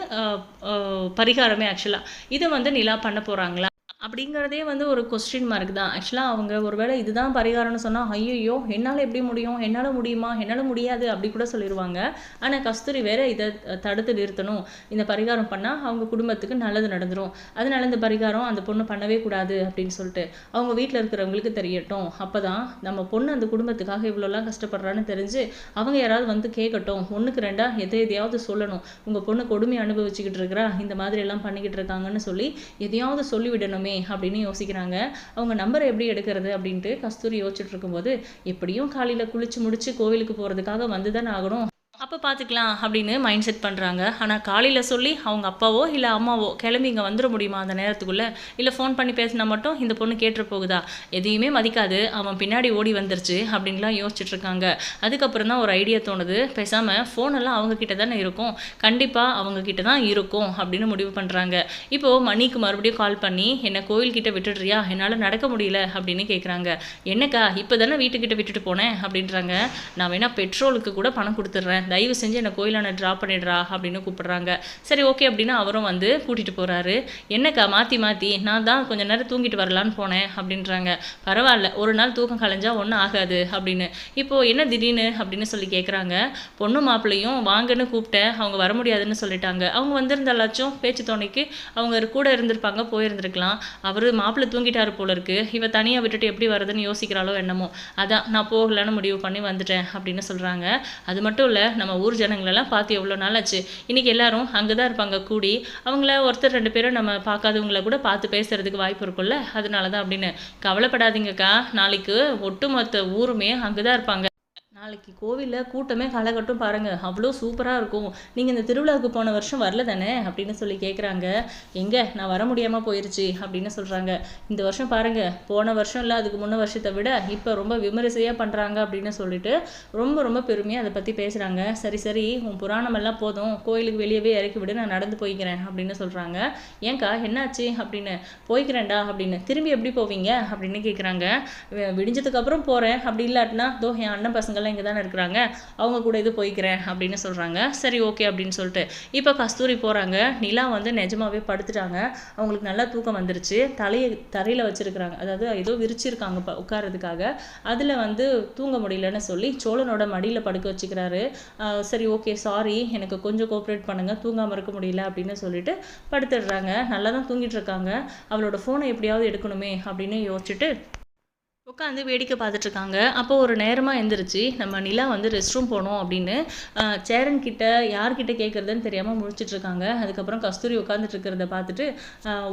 பரிகாரமே ஆக்சுவலாக இதை வந்து நிலா பண்ண போகிறாங்களா அப்படிங்கிறதே வந்து ஒரு கொஸ்டின் மார்க் தான். ஆக்சுவலாக அவங்க ஒருவேளை இதுதான் பரிகாரம்னு சொன்னால் ஐயோ என்னால் எப்படி முடியும்? என்னால் முடியுமா? என்னால் முடியாது அப்படி கூட சொல்லிடுவாங்க ஆனால் கஸ்தூரி வேற இதை தடுத்து நிறுத்தணும். இந்த பரிகாரம் பண்ணால் அவங்க குடும்பத்துக்கு நல்லது நடந்துடும் அதனால இந்த பரிகாரம் அந்த பொண்ணு பண்ணவே கூடாது அப்படின்னு சொல்லிட்டு அவங்க வீட்டில் இருக்கிறவங்களுக்கு தெரியட்டும். அப்போ தான் நம்ம பொண்ணு அந்த குடும்பத்துக்காக இவ்வளோலாம் கஷ்டப்படுறான்னு தெரிஞ்சு அவங்க யாராவது வந்து கேட்கட்டும். ஒன்றுக்கு ரெண்டா எதை எதையாவது சொல்லணும். உங்கள் பொண்ணு கொடுமை அனுபவிச்சுக்கிட்டு இருக்கிறா. இந்த மாதிரி எல்லாம் பண்ணிக்கிட்டு இருக்காங்கன்னு சொல்லி எதையாவது சொல்லிவிடணுமே. அப்படின்னு யோசிக்கிறாங்க. அவங்க நம்பரை எப்படி எடுக்கிறது அப்படின்ட்டு கஸ்தூரி யோசிச்சுட்டு இருக்கும்போது எப்படியும் காலையில் குளிச்சு முடிச்சு கோவிலுக்கு போகிறதுக்காக வந்து தானே ஆகணும். அப்போ பார்த்துக்கலாம் அப்படின்னு மைண்ட் செட் பண்ணுறாங்க ஆனால் காலையில் சொல்லி அவங்க அப்பாவோ இல்லை அம்மாவோ கிளம்பி இங்கே வந்துட முடியுமா அந்த நேரத்துக்குள்ளே? இல்லை ஃபோன் பண்ணி பேசினா மட்டும் இந்த பொண்ணு கேட்டுற போகுதா? எதையுமே மதிக்காது. அவன் பின்னாடி ஓடி வந்துருச்சு அப்படின்லாம் யோசிச்சுட்டு இருக்காங்க. அதுக்கப்புறம் தான் ஒரு ஐடியா தோணுது. பேசாமல் ஃபோனெல்லாம் அவங்கக்கிட்ட தானே இருக்கும். கண்டிப்பாக அவங்கக்கிட்ட தான் இருக்கும் அப்படின்னு முடிவு பண்ணுறாங்க இப்போது மணிக்கு மறுபடியும் கால் பண்ணி என்னை கோயில்கிட்ட விட்டுடுறியா? என்னால் நடக்க முடியல அப்படின்னு கேட்குறாங்க என்னக்கா இப்போ தானே வீட்டுக்கிட்ட விட்டுட்டு போனேன் அப்படின்றாங்க. நான் வேணால் பெட்ரோலுக்கு கூட பணம் கொடுத்துட்றேன். தயவு செஞ்சு என்னை கோயிலான ட்ராப் பண்ணிடுறா அப்படின்னு கூப்பிட்றாங்க. சரி ஓகே அப்படின்னா அவரும் வந்து கூட்டிகிட்டு போகிறாரு என்னக்கா மாற்றி மாற்றி நான் தான் கொஞ்சம் நேரம் தூங்கிட்டு வரலான்னு போனேன் அப்படின்றாங்க. பரவாயில்ல ஒரு நாள் தூக்கம் கலைஞ்சால் ஒன்றும் ஆகாது அப்படின்னு. இப்போது என்ன திடீர்னு அப்படின்னு சொல்லி கேட்குறாங்க பொண்ணு மாப்பிள்ளையும் வாங்கன்னு கூப்பிட்டேன் அவங்க வர முடியாதுன்னு சொல்லிட்டாங்க. அவங்க வந்திருந்தாலாச்சும் பேச்சு துணைக்கு அவங்க கூட இருந்திருப்பாங்க போயிருந்திருக்கலாம். அவர் மாப்பிள்ளை தூங்கிட்டாரு போல இருக்கு. இவ தனியாக விட்டுட்டு எப்படி வருதுன்னு யோசிக்கிறாளோ என்னமோ. அதான் நான் போகலன்னு முடிவு பண்ணி வந்துட்டேன் அப்படின்னு சொல்கிறாங்க அது மட்டும் இல்லை நம்ம ஊர் ஜனங்களெல்லாம் பார்த்து எவ்வளோ நாள் ஆச்சு? இன்றைக்கி எல்லாரும் அங்கே தான் இருப்பாங்க கூடி. அவங்கள ஒருத்தர் ரெண்டு பேரும் நம்ம பார்க்காதவங்கள கூட பார்த்து பேசுகிறதுக்கு வாய்ப்பு இருக்கும்ல? அதனால தான் அப்படின்னு கவலைப்படாதீங்கக்கா. நாளைக்கு ஒட்டுமொத்த ஊருமே அங்கே தான் இருப்பாங்க. நாளைக்கு கோவிலில் கூட்டமே களைகட்டும் பாருங்கள் அவ்வளோ சூப்பராக இருக்கும். நீங்கள் இந்த திருவிழாவுக்கு போன வருஷம் வரல தானே? அப்படின்னு சொல்லி கேட்குறாங்க எங்கே? நான் வர முடியாமல் போயிருச்சு அப்படின்னு சொல்கிறாங்க இந்த வருஷம் பாருங்கள் போன வருஷம் இல்லை அதுக்கு முன்ன வருஷத்தை விட இப்போ ரொம்ப விமரிசையாக பண்ணுறாங்க அப்படின்னு சொல்லிட்டு ரொம்ப ரொம்ப பெருமையாக அதை பற்றி பேசுகிறாங்க சரி சரி உன் புராணமெல்லாம் போதும். கோயிலுக்கு வெளியவே இறக்கி விடு நான் நடந்து போய்க்கிறேன் அப்படின்னு சொல்கிறாங்க ஏன்க்கா என்னாச்சு அப்படின்னு. போய்க்கிறேன்டா அப்படின்னு. திரும்பி எப்படி போவீங்க? அப்படின்னு கேட்குறாங்க விடிஞ்சதுக்கப்புறம் போகிறேன் அப்படி இல்லாட்டினா தோ என் அண்ணன் பசங்கள்லாம் இங்கே தானே இருக்கிறாங்க. அவங்க கூட இது போய்க்கிறேன் அப்படின்னு சொல்கிறாங்க சரி ஓகே அப்படின்னு சொல்லிட்டு. இப்போ கஸ்தூரி போகிறாங்க நிலா வந்து நிஜமாவே படுத்துட்டாங்க. அவங்களுக்கு நல்லா தூக்கம் வந்துருச்சு. தலையை தரையில் வச்சுருக்குறாங்க. அதாவது ஏதோ விரிச்சிருக்காங்க ப உட்காரதுக்காக அதில் வந்து தூங்க முடியலன்னு சொல்லி சோழனோட மடியில் படுக்க வச்சுக்கிறாரு. சரி ஓகே சாரி எனக்கு கொஞ்சம் கோஆப்ரேட் பண்ணுங்கள் தூங்காமல் இருக்க முடியல அப்படின்னு சொல்லிட்டு படுத்துடுறாங்க. நல்லா தான் தூங்கிட்டு இருக்காங்க. அவளோட ஃபோனை எப்படியாவது எடுக்கணுமே அப்படின்னு யோசிச்சுட்டு உட்காந்து வேடிக்கை பார்த்துட்ருக்காங்க. அப்போ ஒரு நேரமாக எழுந்திரிச்சு நம்ம நிலா வந்து ரெஸ்ட் ரூம் போனோம் அப்படின்னு சேரன் கிட்ட யார்கிட்ட கேட்குறதுன்னு தெரியாமல் முழிச்சிட்டுருக்காங்க அதுக்கப்புறம் கஸ்தூரி உட்காந்துட்டு இருக்கிறத பார்த்துட்டு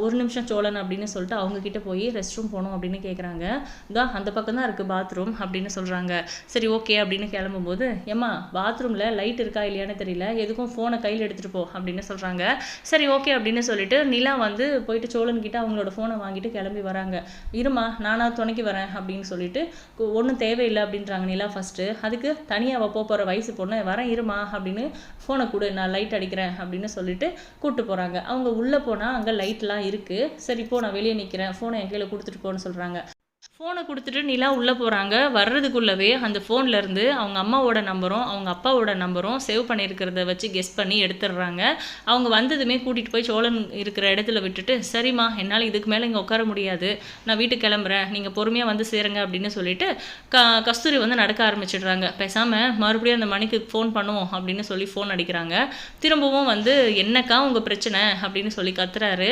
ஒரு நிமிஷம் சோழன் அப்படின்னு சொல்லிட்டு அவங்கக்கிட்ட போய் ரெஸ்ட் ரூம் போகணும் அப்படின்னு கேட்குறாங்க தான் அந்த பக்கம் தான் இருக்குது பாத்ரூம் அப்படின்னு சொல்கிறாங்க சரி ஓகே அப்படின்னு கிளம்பும்போது ஏம்மா பாத்ரூமில் லைட் இருக்கா இல்லையான்னு தெரியல. எதுக்கும் ஃபோனை கையில் எடுத்துகிட்டு போ அப்படின்னு சொல்கிறாங்க சரி ஓகே அப்படின்னு சொல்லிட்டு நிலா வந்து போயிட்டு சோழன் கிட்ட அவங்களோட ஃபோனை வாங்கிட்டு கிளம்பி வராங்க. இருமா நானாக துணைக்கு வரேன் அப்படின்னு சொல்லிட்டு ஒன்றும் தேவையில்லை அப்படின்றாங்க நிலா ஃபஸ்ட்டு அதுக்கு தனியாக அவள் போகிற வயசு பொண்ணு வரேன் இருமா அப்படின்னு ஃபோனை கொடு நான் லைட் அடிக்கிறேன் அப்படின்னு சொல்லிட்டு கூப்பிட்டு போகிறாங்க அவங்க உள்ளே போனால் அங்கே லைட்லாம் இருக்குது சரி போ நான் வெளியே நிற்கிறேன் ஃபோனை என் கையில் கொடுத்துட்டு போன்னு சொல்கிறாங்க ஃபோனை கொடுத்துட்டு நிலா உள்ளே போகிறாங்க. வர்றதுக்குள்ளவே அந்த ஃபோன்லேருந்து அவங்க அம்மாவோட நம்பரும் அவங்க அப்பாவோட நம்பரும் சேவ் பண்ணியிருக்கிறத வச்சு கெஸ் பண்ணி எடுத்துடுறாங்க. அவங்க வந்ததுமே கூட்டிகிட்டு போய் சோழன் இருக்கிற இடத்துல விட்டுட்டு சரிம்மா என்னால் இதுக்கு மேலே இங்கே உட்கார முடியாது. நான் வீட்டுக்கு கிளம்புறேன். நீங்கள் பொறுமையாக வந்து சேருங்க அப்படின்னு சொல்லிட்டு க கஸ்தூரி வந்து நடக்க ஆரம்பிச்சிடுறாங்க. பேசாமல் மறுபடியும் அந்த மணிக்கு ஃபோன் பண்ணுவோம் அப்படின்னு சொல்லி ஃபோன் அடிக்கிறாங்க. திரும்பவும் வந்து என்னக்கா உங்கள் பிரச்சனை? அப்படின்னு சொல்லி கத்துறாரு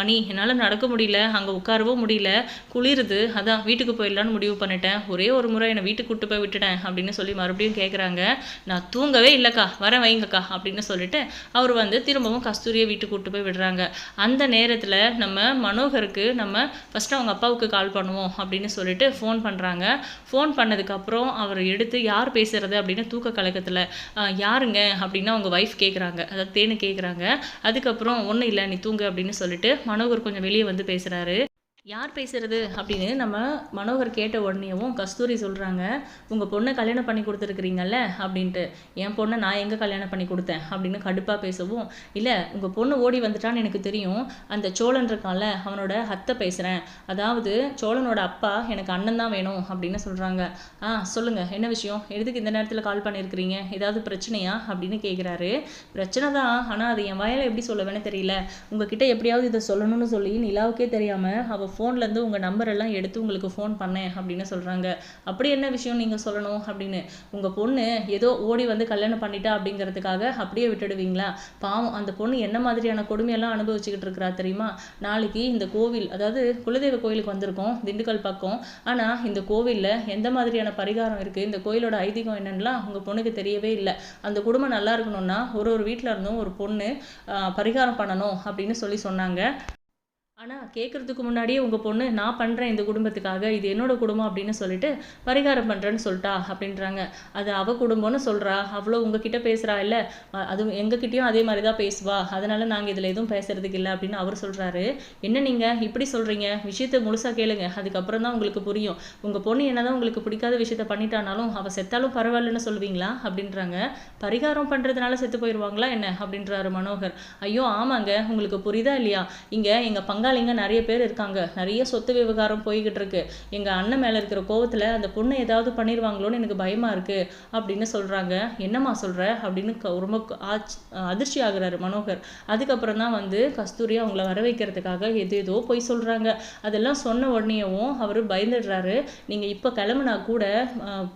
மணி. என்னால் நடக்க முடியல. அங்கே உட்காரவும் முடியல. குளிருது. அதான் வீட்டுக்கு போயிடலான்னு முடிவு பண்ணிட்டேன். ஒரே ஒரு முறை என்னை வீட்டுக்கு கூட்டு போய் விட்டுட்டேன் அப்படின்னு சொல்லி மறுபடியும் கேட்குறாங்க நான் தூங்கவே இல்லைக்கா வரேன் வைங்கக்கா அப்படின்னு சொல்லிட்டு அவர் வந்து திரும்பவும் கஸ்தூரியை வீட்டுக்கு கூட்டு போய் விடுறாங்க. அந்த நேரத்தில் நம்ம மனோகருக்கு நம்ம ஃபஸ்ட்டு அவங்க அப்பாவுக்கு கால் பண்ணுவோம் அப்படின்னு சொல்லிட்டு ஃபோன் பண்ணுறாங்க ஃபோன் பண்ணதுக்கப்புறம் அவர் எடுத்து யார் பேசுகிறது அப்படின்னு தூக்க கலக்கத்தில் யாருங்க? அப்படின்னு அவங்க ஒய்ஃப் கேட்குறாங்க அதாவது தேனு கேட்குறாங்க அதுக்கப்புறம் ஒன்றும் இல்லை நீ தூங்கு அப்படின்னு சொல்லிட்டு மனோகர் கொஞ்சம் வெளியே வந்து பேசுகிறாரு யார் பேசுறது அப்படின்னு நம்ம மனோகர் கேட்ட உடனேவும் கஸ்தூரி சொல்கிறாங்க உங்கள் பொண்ணை கல்யாணம் பண்ணி கொடுத்துருக்குறீங்கல்ல? அப்படின்ட்டு. என் பொண்ணை நான் எங்கே கல்யாணம் பண்ணி கொடுத்தேன்? அப்படின்னு கடுப்பாக பேசவும் இல்லை உங்கள் பொண்ணு ஓடி வந்துட்டான்னு எனக்கு தெரியும். அந்த சோழன் இருக்கான்ல அவனோட அத்தை பேசுகிறேன் அதாவது சோழனோட அப்பா எனக்கு அண்ணன் தான் வேணும் அப்படின்னு சொல்கிறாங்க ஆ சொல்லுங்கள் என்ன விஷயம்? எதுக்கு இந்த நேரத்தில் கால் பண்ணியிருக்கிறீங்க ஏதாவது பிரச்சனையா? அப்படின்னு கேட்குறாரு பிரச்சனை தான் ஆனால் அது என் வயலை எப்படி சொல்லுவேன்னு தெரியல. உங்ககிட்ட எப்படியாவது இதை சொல்லணும்னு சொல்லி நிலாவுக்கே தெரியாமல் அவள் ஃபோன்லேருந்து உங்கள் நம்பர் எல்லாம் எடுத்து உங்களுக்கு ஃபோன் பண்ணேன் அப்படின்னு சொல்கிறாங்க அப்படி என்ன விஷயம் நீங்கள் சொல்லணும் அப்படின்னு? உங்கள் பொண்ணு ஏதோ ஓடி வந்து கல்யாணம் பண்ணிட்டா அப்படிங்கிறதுக்காக அப்படியே விட்டுடுவீங்களா? பாவம் அந்த பொண்ணு என்ன மாதிரியான கொடுமையெல்லாம் அனுபவிச்சுக்கிட்டு இருக்கிறா தெரியுமா? நாளைக்கு இந்த கோவில் அதாவது குலதெய்வ கோயிலுக்கு வந்திருக்கோம் திண்டுக்கல் பக்கம். ஆனால் இந்த கோவிலில் எந்த மாதிரியான பரிகாரம் இருக்குது இந்த கோயிலோட ஐதீகம் என்னன்னுலாம் உங்கள் பொண்ணுக்கு தெரியவே இல்லை. அந்த குடும்பம் நல்லா இருக்கணும்னா ஒரு ஒரு வீட்டில் இருந்தும் ஒரு பொண்ணு பரிகாரம் பண்ணணும் அப்படின்னு சொல்லி சொன்னாங்க. ஆனால் கேட்குறதுக்கு முன்னாடியே உங்கள் பொண்ணு நான் பண்ணுறேன் இந்த குடும்பத்துக்காக இது என்னோட குடும்பம் அப்படின்னு சொல்லிட்டு பரிகாரம் பண்ணுறேன்னு சொல்லிட்டா அப்படின்றாங்க. அது அவள் குடும்பம்னு சொல்கிறா அவ்வளோ உங்ககிட்ட பேசுகிறா இல்லை. அது எங்ககிட்டயும் அதே மாதிரி தான் பேசுவா. அதனால் நாங்கள் இதில் எதுவும் பேசுறதுக்கு இல்லை அப்படின்னு அவர் சொல்கிறாரு என்ன நீங்கள் இப்படி சொல்கிறீங்க விஷயத்தை முழுசாக கேளுங்க. அதுக்கப்புறம் தான் உங்களுக்கு புரியும். உங்கள் பொண்ணு என்னதான் உங்களுக்கு பிடிக்காத விஷயத்த பண்ணிட்டானாலும் அவள் செத்தாலும் பரவாயில்லன்னு சொல்லுவீங்களா? அப்படின்றாங்க. பரிகாரம் பண்ணுறதுனால செத்து போயிடுவாங்களா என்ன? அப்படின்றாரு மனோகர். ஐயோ ஆமாங்க. உங்களுக்கு புரியுதா இல்லையா? இங்கே எங்கள் பங்காளிங்க நிறைய பேர் இருக்காங்க. நிறைய சொத்து விவகாரம் போய்கிட்டு இருக்கு. எங்கள் அண்ணன் மேலே இருக்கிற கோவத்தில் அந்த பொண்ணை ஏதாவது பண்ணிடுவாங்களோன்னு எனக்கு பயமாக இருக்குது அப்படின்னு சொல்கிறாங்க என்னம்மா சொல்கிற அப்படின்னு க- ரொம்ப ஆச் அதிர்ச்சி ஆகுறாரு மனோகர். அதுக்கப்புறம் தான் வந்து கஸ்தூரி அவங்கள வர வைக்கிறதுக்காக எது ஏதோ போய் சொல்கிறாங்க அதெல்லாம் சொன்ன உடனேயும் அவர் பயந்துடுறாரு. நீங்கள் இப்போ கிளம்புனா கூட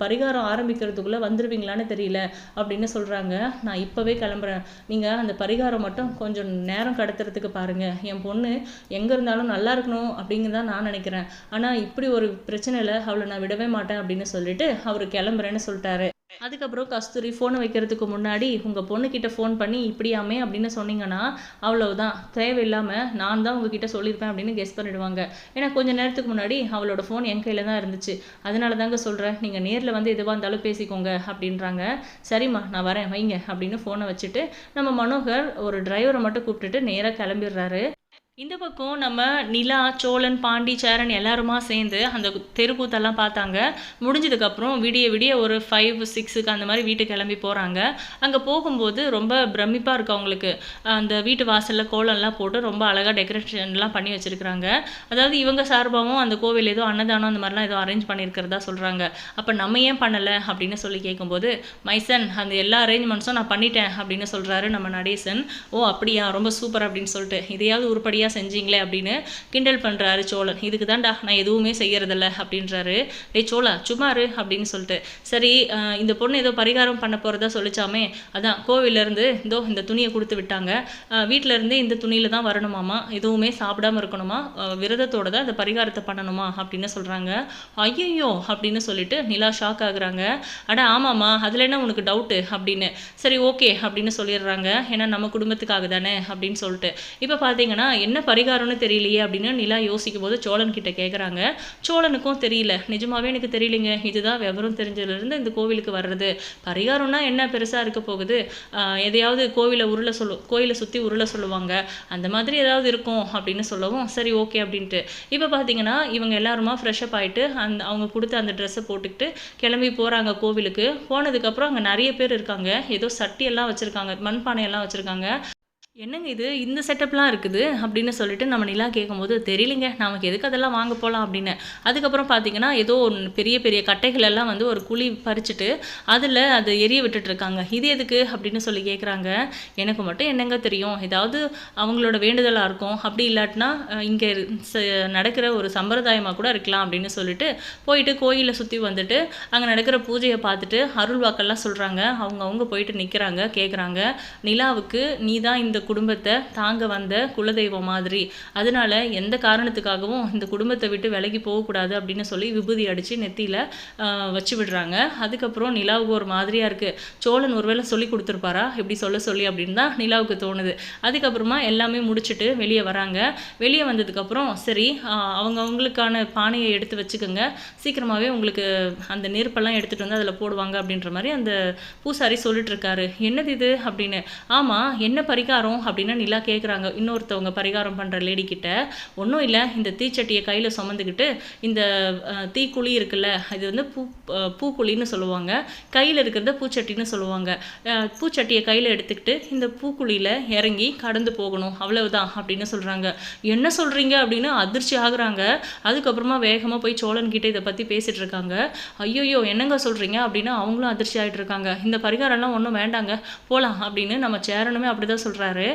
பரிகாரம் ஆரம்பிக்கிறதுக்குள்ளே வந்துடுவீங்களான்னு தெரியல அப்படின்னு சொல்கிறாங்க நான் இப்போவே கிளம்புறேன். நீங்கள் அந்த பரிகாரம் மட்டும் கொஞ்சம் நேரம் கடத்துறதுக்கு பாருங்கள் என் பொண்ணு எங்க எங்கே இருந்தாலும் நல்லா இருக்கணும் அப்படிங்கிறதா தான் நான் நினைக்கிறேன். ஆனால் இப்படி ஒரு பிரச்சனையில் அவளை நான் விடவே மாட்டேன் அப்படின்னு சொல்லிட்டு அவர் கிளம்புறேன்னு சொல்லிட்டாரு. அதுக்கப்புறம் கஸ்தூரி ஃபோனை வைக்கிறதுக்கு முன்னாடி உங்கள் பொண்ணுக்கிட்ட ஃபோன் பண்ணி இப்படியாமே அப்படின்னு சொன்னீங்கன்னா அவ்வளவுதான். தேவையில்லாமல் நான் தான் உங்ககிட்ட சொல்லியிருப்பேன் அப்படின்னு கெஸ் பண்ணிடுவாங்க. ஏன்னா கொஞ்ச நேரத்துக்கு முன்னாடி அவளோட ஃபோன் என் கையில் தான் இருந்துச்சு. அதனால தாங்க சொல்கிறேன் நீங்கள் நேரில் வந்து எதுவாக இருந்தாலும் பேசிக்கோங்க அப்படின்றாங்க. சரிம்மா நான் வரேன் வைங்க அப்படின்னு ஃபோனை வச்சுட்டு நம்ம மனோகர் ஒரு டிரைவரை மட்டும் கூப்பிட்டுட்டு நேராக கிளம்பிடுறாரு. இந்த பக்கம் நம்ம நிலா சோழன் பாண்டி சேரன் எல்லாருமா சேர்ந்து அந்த தெருக்கூத்தெல்லாம் பார்த்தாங்க. முடிஞ்சதுக்கப்புறம் விடிய விடிய ஒரு ஃபைவ் சிக்ஸுக்கு அந்த மாதிரி வீட்டுக்கு கிளம்பி போகிறாங்க அங்கே போகும்போது ரொம்ப பிரமிப்பாக இருக்கு அவங்களுக்கு. அந்த வீட்டு வாசலில் கோலம்லாம் போட்டு ரொம்ப அழகாக டெக்கரேஷன்லாம் பண்ணி வச்சுருக்குறாங்க. அதாவது இவங்க சார்பாகவும் அந்த கோவில் ஏதோ அன்னதானம் அந்த மாதிரிலாம் ஏதோ அரேஞ்ச் பண்ணியிருக்கிறதா சொல்கிறாங்க அப்போ நம்ம ஏன் பண்ணலை அப்படின்னு சொல்லி கேட்கும்போது மைசன் அந்த எல்லா அரேஞ்ச்மெண்ட்ஸும் நான் பண்ணிட்டேன் அப்படின்னு சொல்கிறாரு நம்ம நடேசன். ஓ அப்படியா? ரொம்ப சூப்பர் அப்படின்னு சொல்லிட்டு. இதையாவது உருப்படியாக செஞ்சீங்களே அப்படின்னு கிண்டல் பண்ணுறாரு சோழன். இதுக்கு தான்டா நான் எதுவுமே செய்யறதில்ல அப்படின்றாரு. டேய் சோழா சும்மா அப்படின்னு சொல்லிட்டு. சரி இந்த பொண்ணு ஏதோ பரிகாரம் பண்ண போகிறதா சொல்லிச்சாமே. அதான் கோவிலேருந்து இதோ இந்த துணியை கொடுத்து விட்டாங்க. வீட்டிலேருந்து இந்த துணியில் தான் வரணுமாமா? எதுவுமே சாப்பிடாம இருக்கணுமா? விரதத்தோட தான் இந்த பரிகாரத்தை பண்ணணுமா? அப்படின்னு சொல்கிறாங்க ஐயையோ அப்படின்னு சொல்லிட்டு நிலா ஷாக் ஆகுறாங்க. அட ஆமாம்மா அதில் என்ன உனக்கு டவுட்டு அப்படின்னு. சரி ஓகே அப்படின்னு சொல்லிடுறாங்க. ஏன்னா நம்ம குடும்பத்துக்காக தானே அப்படின்னு சொல்லிட்டு. இப்போ பார்த்தீங்கன்னா என்ன என்ன பரிகாரம்னு தெரியலையே அப்படின்னு நிலா யோசிக்கும் போது சோழன் கிட்ட கேட்குறாங்க சோழனுக்கும் தெரியல. நிஜமாவே எனக்கு தெரியலைங்க. இதுதான் விவரம் தெரிஞ்சதுலேருந்து இந்த கோவிலுக்கு வர்றது. பரிகாரம்னா என்ன பெருசாக இருக்க போகுது? எதையாவது கோவிலை உருள சொல்லு கோயிலை சுற்றி உருள சொல்லுவாங்க. அந்த மாதிரி ஏதாவது இருக்கும் அப்படின்னு சொல்லவும் சரி ஓகே அப்படின்ட்டு. இப்போ பார்த்தீங்கன்னா இவங்க எல்லாருமா ஃப்ரெஷ்அப் ஆகிட்டு அந்த அவங்க கொடுத்த அந்த ட்ரெஸ்ஸை போட்டுக்கிட்டு கிளம்பி போகிறாங்க கோவிலுக்கு. போனதுக்கப்புறம் அங்கே நிறைய பேர் இருக்காங்க. ஏதோ சட்டியெல்லாம் வச்சுருக்காங்க மண்பானை எல்லாம் வச்சுருக்காங்க. என்னங்க இது? இந்த செட்டப்லாம் இருக்குது அப்படின்னு சொல்லிட்டு நம்ம நிலா கேட்கும்போது தெரியலைங்க நமக்கு எதுக்கு அதெல்லாம் வாங்க போகலாம் அப்படின்னு. அதுக்கப்புறம் பார்த்தீங்கன்னா ஏதோ ஒன்று பெரிய பெரிய கட்டைகள் எல்லாம் வந்து ஒரு குழி பறிச்சுட்டு அதில் அதை எரிய விட்டுட்ருக்காங்க. இது எதுக்கு? அப்படின்னு சொல்லி கேட்குறாங்க எனக்கு மட்டும் என்னங்க தெரியும்? ஏதாவது அவங்களோட வேண்டுதலாக இருக்கும். அப்படி இல்லாட்டினா இங்கே நடக்கிற ஒரு சம்பிரதாயமாக கூட இருக்கலாம் அப்படின்னு சொல்லிட்டு போயிட்டு கோயிலை சுற்றி வந்துட்டு அங்கே நடக்கிற பூஜையை பார்த்துட்டு அருள்வாக்கெல்லாம் சொல்கிறாங்க அவங்க அவங்க போயிட்டு நிற்கிறாங்க கேட்குறாங்க நிலாவுக்கு நீ தான் இந்த குடும்பத்தை தாங்க வந்த குலதெய்வம் மாதிரி. அதனால எந்த காரணத்துக்காகவும் இந்த குடும்பத்தை விட்டு விலகி போகக்கூடாது அப்படின்னு சொல்லி விபூதி அடித்து நெத்தியில் வச்சு விடுறாங்க. அதுக்கப்புறம் நிலாவுக்கு ஒரு மாதிரியாக இருக்குது சோழன் ஒருவேளை சொல்லி கொடுத்துருப்பாரா? இப்படி சொல்ல சொல்லி அப்படின்னு தான் நிலாவுக்கு தோணுது. அதுக்கப்புறமா எல்லாமே முடிச்சுட்டு வெளியே வராங்க. வெளியே வந்ததுக்கப்புறம் சரி அவங்க அவங்களுக்கான பானையை எடுத்து வச்சுக்கோங்க. சீக்கிரமாகவே உங்களுக்கு அந்த நெருப்பெல்லாம் எடுத்துகிட்டு வந்து அதில் போடுவாங்க அப்படின்ற மாதிரி அந்த பூசாரி சொல்லிட்டு இருக்காரு. என்னது இது? அப்படின்னு. ஆமாம் என்ன பரிகாரம்? பண்ணணும் அப்படின்னு நிலா கேட்குறாங்க இன்னொருத்தவங்க பரிகாரம் பண்ணுற லேடி கிட்ட ஒன்றும் இல்லை இந்த தீச்சட்டியை கையில் சுமந்துக்கிட்டு இந்த தீக்குழி இருக்குல்ல இது வந்து பூ பூக்குழின்னு சொல்லுவாங்க. கையில் இருக்கிறத பூச்சட்டின்னு சொல்லுவாங்க. பூச்சட்டியை கையில் எடுத்துக்கிட்டு இந்த பூக்குழியில் இறங்கி கடந்து போகணும். அவ்வளவுதான் அப்படின்னு சொல்கிறாங்க என்ன சொல்கிறீங்க அப்படின்னு அதிர்ச்சி ஆகுறாங்க. அதுக்கப்புறமா வேகமாக போய் சோழன்கிட்ட இதை பற்றி பேசிகிட்டு இருக்காங்க. ஐயோயோ என்னங்க சொல்கிறீங்க அப்படின்னு அவங்களும் அதிர்ச்சி ஆகிட்டு இருக்காங்க. இந்த பரிகாரம்லாம் ஒன்றும் வேண்டாங்க. போகலாம் அப்படின்னு நம்ம சேரனுமே அப்படி தான் சொல்கிறாரு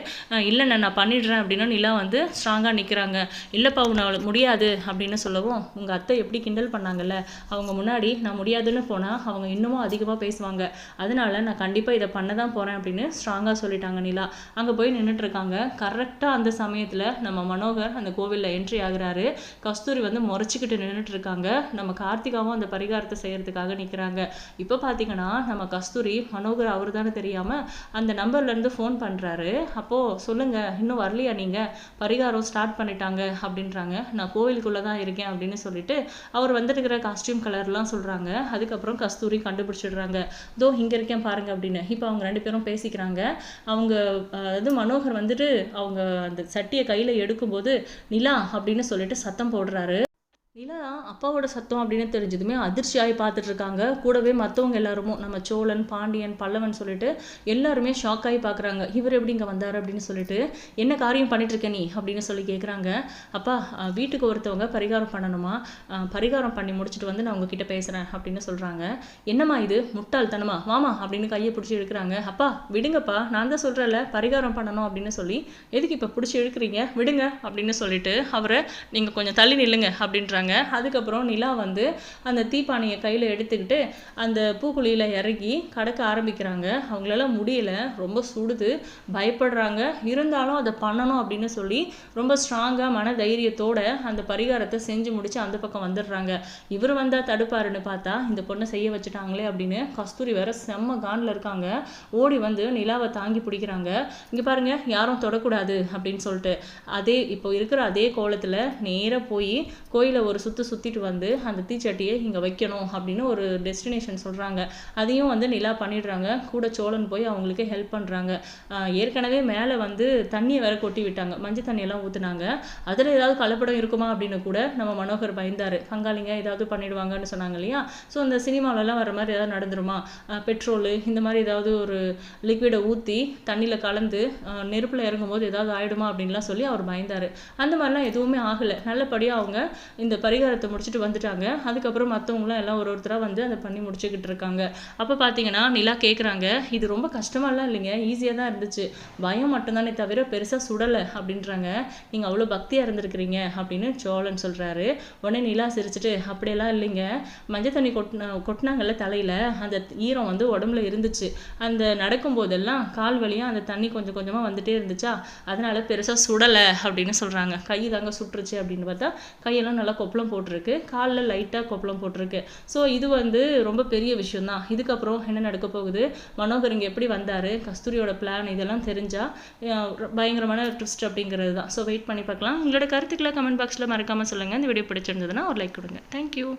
இல்லைண்ணா நான் பண்ணிடுறேன். அப்படின்னு நிலா வந்து ஸ்ட்ராங்காக நிற்கிறாங்க இல்லைப்பா உன்னால் முடியாது. அப்படின்னு சொல்லவும் உங்கள் அத்தை எப்படி கிண்டல் பண்ணாங்கல்ல? அவங்க முன்னாடி நான் முடியாதுன்னு போனால் அவங்க இன்னமும் அதிகமாக பேசுவாங்க. அதனால நான் கண்டிப்பாக இதை பண்ண தான் போகிறேன் அப்படின்னு ஸ்ட்ராங்காக சொல்லிட்டாங்க நிலா. அங்கே போய் நின்றுட்டு இருக்காங்க கரெக்டாக அந்த சமயத்தில் நம்ம மனோகர் அந்த கோவிலில் என்ட்ரி ஆகுறாரு. கஸ்தூரி வந்து முறைச்சிக்கிட்டு நின்றுட்டு இருக்காங்க நம்ம கார்த்திகாவும் அந்த பரிகாரத்தை செய்கிறதுக்காக நிற்கிறாங்க இப்போ பார்த்தீங்கன்னா நம்ம கஸ்தூரி மனோகர் அவர் தானே தெரியாமல் அந்த நம்பர்லேருந்து ஃபோன் பண்ணுறாரு அப்போது சொல்லுங்கள் இன்னும் வரலையா நீங்கள் பரிகாரம் ஸ்டார்ட் பண்ணிட்டாங்க அப்படின்றாங்க. நான் கோவிலுக்குள்ளே தான் இருக்கேன் அப்படின்னு சொல்லிட்டு அவர் வந்துருக்கிற காஸ்டியூம் கலர்லாம் சொல்கிறாங்க அதுக்கப்புறம் கஸ்தூரி கண்டுபிடிச்சிடுறாங்க. தோ இங்கே இருக்கேன் பாருங்கள் அப்படின்னு. இப்போ அவங்க ரெண்டு பேரும் பேசிக்கிறாங்க. அவங்க அஹ், இது மனோகர் வந்துட்டு அவங்க அந்த சட்டியை கையில் எடுக்கும்போது நிலா அப்படின்னு சொல்லிட்டு சத்தம் போடுறாரு. நிலா அப்பாவோட சத்தம் அப்படின்னு தெரிஞ்சதுமே அதிர்ச்சியாகி பார்த்துட்டு இருக்காங்க கூடவே மற்றவங்க எல்லாருமோ நம்ம சோழன் பாண்டியன் பல்லவன் சொல்லிட்டு எல்லாருமே ஷாக் ஆகி பார்க்குறாங்க. இவர் எப்படி இங்கே வந்தார் அப்படின்னு சொல்லிட்டு என்ன காரியம் பண்ணிட்டு இருக்க நீ? அப்படின்னு சொல்லி கேட்குறாங்க அப்பா வீட்டுக்கு ஒருத்தவங்க பரிகாரம் பண்ணணுமா? பரிகாரம் பண்ணி முடிச்சுட்டு வந்து நான் உங்ககிட்ட பேசுகிறேன் அப்படின்னு சொல்கிறாங்க என்னம்மா இது? முட்டாள்தனமா? வாமா அப்படின்னு கையை பிடிச்சி இழுக்கிறாங்க. அப்பா விடுங்கப்பா நான் தான் சொல்கிறேன்ல பரிகாரம் பண்ணணும் அப்படின்னு சொல்லி எதுக்கு இப்போ பிடிச்சி இழுக்கிறீங்க? விடுங்க அப்படின்னு சொல்லிட்டு அவரை நீங்கள் கொஞ்சம் தள்ளி நில்லுங்க அப்படின்றாங்க. அதுக்கப்புறம் நிலா வந்து அந்த தீப்பானையை கையில் எடுத்துக்கிட்டு அந்த பூக்குழியில் இறங்கி கடக்க ஆரம்பிக்கிறாங்க. அவங்களால முடியல. ரொம்ப சுடுது. பயப்படுறாங்க. இருந்தாலும் அதை பண்ணணும் அப்படின்னு சொல்லி ரொம்ப ஸ்ட்ராங்காக மன தைரியத்தோட அந்த பரிகாரத்தை செஞ்சு முடிச்சு அந்த பக்கம் வந்துடுறாங்க. இவர் வந்தால் தடுப்பாருன்னு பார்த்தா இந்த பொண்ணை செய்ய வச்சுட்டாங்களே அப்படின்னு கஸ்தூரி வேற செம்ம கானில் இருக்காங்க. ஓடி வந்து நிலாவை தாங்கி பிடிக்கிறாங்க. இங்கே பாருங்க யாரும் தொடக்கூடாது அப்படின்னு சொல்லிட்டு. அதே இப்போ இருக்கிற அதே கோலத்தில் நேராக போய் கோயிலை ஒரு சுற்று சுற்றிட்டு வந்து அந்த தீச்சட்டியை இங்கே வைக்கணும் அப்படின்னு ஒரு டெஸ்டினேஷன் சொல்கிறாங்க அதையும் வந்து நிலா பண்ணிடுறாங்க. கூட சோழன் போய் அவங்களுக்கு ஹெல்ப் பண்ணுறாங்க ஏற்கனவே மேலே வந்து தண்ணியை வேற கொட்டி விட்டாங்க. மஞ்சள் தண்ணியெல்லாம் ஊற்றுனாங்க அதில் ஏதாவது கலப்படம் இருக்குமா அப்படின்னு கூட நம்ம மனோகர் பயந்தார். பங்காளிங்க ஏதாவது பண்ணிடுவாங்கன்னு சொன்னாங்க இல்லையா? ஸோ அந்த சினிமாவிலலாம் வர மாதிரி ஏதாவது நடந்துருமா? பெட்ரோலு இந்த மாதிரி ஏதாவது ஒரு லிக்விடை ஊற்றி தண்ணியில் கலந்து நெருப்பில் இறங்கும்போது ஏதாவது ஆயிடுமா அப்படின்லாம் சொல்லி அவர் பயந்தார். அந்த மாதிரிலாம் எதுவுமே ஆகலை. நல்லபடியாக அவங்க இந்த பரிகாரத்தை முடிச்சுட்டு வந்துட்டாங்க. அதுக்கப்புறம் மற்றவங்களாம் எல்லாம் ஒரு ஒருத்தராக வந்து அதை பண்ணி முடிச்சுக்கிட்டு இருக்காங்க. அப்போ பார்த்தீங்கன்னா நிலா கேட்குறாங்க இது ரொம்ப கஷ்டமாலாம் இல்லைங்க. ஈஸியாக தான் இருந்துச்சு. பயம் மட்டும்தானே தவிர பெருசாக சுடலை அப்படின்றாங்க. நீங்கள் அவ்வளோ பக்தியாக இருந்திருக்கிறீங்க அப்படின்னு சோழன் சொல்கிறாரு உடனே நிலா சிரிச்சிட்டு அப்படியெல்லாம் இல்லைங்க. மஞ்சள் தண்ணி கொட்டின கொட்டினாங்கல்ல தலையில். அந்த ஈரம் வந்து உடம்புல இருந்துச்சு. அந்த நடக்கும்போதெல்லாம் கால் வழியாக அந்த தண்ணி கொஞ்சம் கொஞ்சமாக வந்துட்டே இருந்துச்சா? அதனால பெருசாக சுடலை அப்படின்னு சொல்கிறாங்க கை தாங்க சுட்டுருச்சு அப்படின்னு பார்த்தா கையெல்லாம் நல்லா கொப்பளம் போட்டிருக்கு. காலில் லைட்டாக கொப்பளம் போட்டிருக்கு. ஸோ இது வந்து ரொம்ப பெரிய விஷயம்தான். இதுக்கப்புறம் என்ன நடக்க போகுது? மனோகர் இங்கே எப்படி வந்தார்? கஸ்தூரியோட பிளான் இதெல்லாம் தெரிஞ்சால் பயங்கரமான ட்விஸ்ட் அப்படிங்கிறது தான் ஸோ வெயிட் பண்ணி பார்க்கலாம். உங்களோட கருத்துக்களை கமெண்ட் பாக்ஸில் மறக்காமல் சொல்லுங்கள் இந்த வீடியோ பிடிச்சிருந்ததுன்னா ஒரு லைக் கொடுங்க. தேங்க்யூ